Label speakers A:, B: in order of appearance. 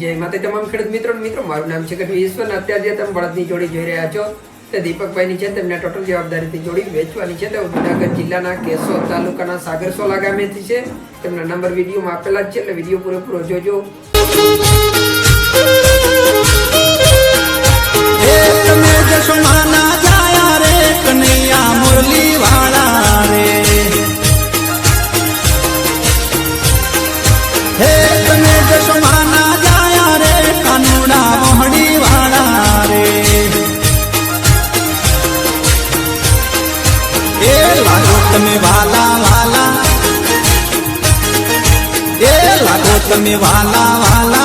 A: જય માતા તમામ ખેડૂત મિત્રો મિત્રો, મારું નામ છે કે ઈશ્વર અત્યારે તમે બળદની જોડી જોઈ રહ્યા છો, તે દીપકભાઈની છે. તેમને ટોટલ જવાબદારીથી જોડી વેચવાની છે. તે જુનાગઢ જિલ્લાના કેશોદ તાલુકાના સાગરસોલા ગામેથી છે. તેમના નંબર વિડીયોમાં આપેલા જ છે, એટલે વીડિયો પૂરેપૂરો જોજો.
B: એક એ લાગો તમે વાલા વાલા. એ લાગો તમે વાલા વાલા.